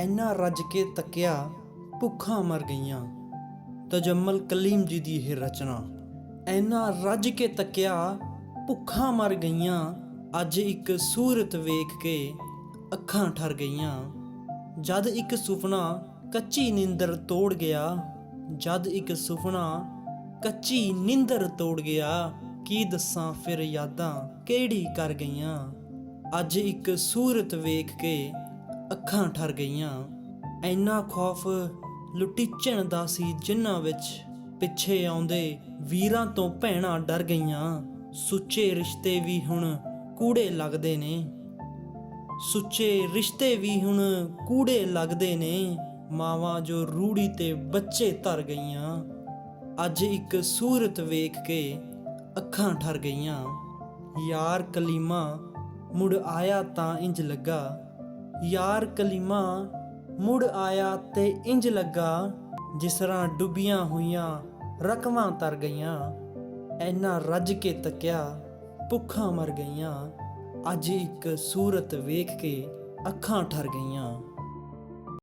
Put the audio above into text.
ਐਨਾ ਰੱਜ ਕੇ ਤੱਕਿਆ, ਭੁੱਖਾਂ ਮਰ ਗਈਆਂ। ਤਜਮਲ ਕਲੀਮ ਜੀ ਦੀ ਇਹ ਰਚਨਾ। ਐਨਾ ਰੱਜ ਕੇ ਤੱਕਿਆ, ਭੁੱਖਾਂ ਮਰ ਗਈਆਂ, ਅੱਜ ਇੱਕ ਸੂਰਤ ਵੇਖ ਕੇ ਅੱਖਾਂ ਠਰ ਗਈਆਂ। ਜਦ ਇੱਕ ਸੁਪਨਾ ਕੱਚੀ ਨਿੰਦਰ ਤੋੜ ਗਿਆ, ਜਦ ਇੱਕ ਸੁਪਨਾ ਕੱਚੀ ਨਿੰਦਰ ਤੋੜ ਗਿਆ, ਕੀ ਦੱਸਾਂ ਫਿਰ ਯਾਦਾਂ ਕਿਹੜੀ ਕਰ ਗਈਆਂ। ਅੱਜ ਇੱਕ ਸੂਰਤ ਵੇਖ ਕੇ ਅੱਖਾਂ ਠਰ ਗਈਆਂ। ਐਨਾ ਖੌਫ ਲੁਟੀਚਣ ਦਾ ਸੀ ਜਿਨ੍ਹਾਂ ਵਿੱਚ ਪਿੱਛੇ ਆਉਂਦੇ ਵੀਰਾਂ ਤੋਂ ਭੈਣਾਂ ਡਰ ਗਈਆਂ। ਸੁੱਚੇ ਰਿਸ਼ਤੇ ਵੀ ਹੁਣ ਕੂੜੇ ਲੱਗਦੇ ਨੇ। ਸੁੱਚੇ ਰਿਸ਼ਤੇ ਵੀ ਹੁਣ ਕੂੜੇ ਲੱਗਦੇ ਨੇ। ਮਾਵਾਂ ਜੋ ਰੂੜੀ ਤੇ ਬੱਚੇ ਧਰ ਗਈਆਂ। ਅੱਜ ਇੱਕ ਸੂਰਤ ਵੇਖ ਕੇ ਅੱਖਾਂ ਠਰ ਗਈਆਂ। ਯਾਰ ਕਲੀਮਾ, ਮੁੜ ਆਇਆ ਤਾਂ ਇੰਜ ਲੱਗਾ। ਯਾਰ ਕਲੀਮਾ ਮੁੜ ਆਇਆ ਤੇ ਇੰਜ ਲੱਗਾ, ਜਿਸ ਤਰ੍ਹਾਂ ਡੁੱਬੀਆਂ ਹੋਈਆਂ ਰਕਮਾਂ ਤਰ ਗਈਆਂ। ਐਨਾ ਰੱਜ ਕੇ ਤੱਕਿਆ ਭੁੱਖਾਂ ਮਰ ਗਈਆਂ। ਅੱਜ ਇੱਕ ਸੂਰਤ ਵੇਖ ਕੇ ਅੱਖਾਂ ਠਰ ਗਈਆਂ।